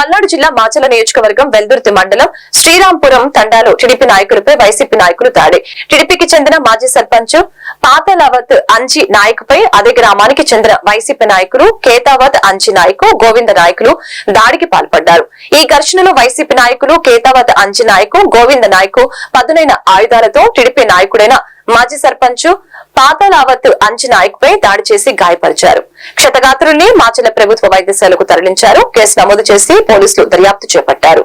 పల్నాడు జిల్లా మాచల నియోజకవర్గం వెల్దుర్తి మండలం శ్రీరాంపురం తండాలో టీడీపీ నాయకులపై వైసీపీ నాయకులు దాడి. టీడీపీకి చెందిన మాజీ సర్పంచ్ పాతలావత్ అంచి నాయకుపై అదే గ్రామానికి చెందిన వైసీపీ నాయకులు కేతావత్ అంచి నాయకు గోవింద నాయకులు దాడికి పాల్పడ్డారు. ఈ ఘర్షణలో వైసీపీ నాయకులు కేతావత్ అంచి నాయకు గోవింద నాయకు పదునైన ఆయుధాలతో టీడీపీ నాయకుడైన మాజీ సర్పంచ్ పాతలావత్ అంజి నాయకుపై దాడి చేసి గాయపరిచారు. క్షతగాత్రుల్ని మాచల ప్రభుత్వ వైద్యశాలకు తరలించారు. కేసు నమోదు చేసి పోలీసులు దర్యాప్తు చేపట్టారు.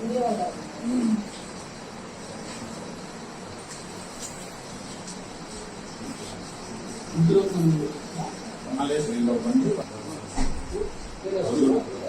ఎంత సార్ మలయాళం Gracias.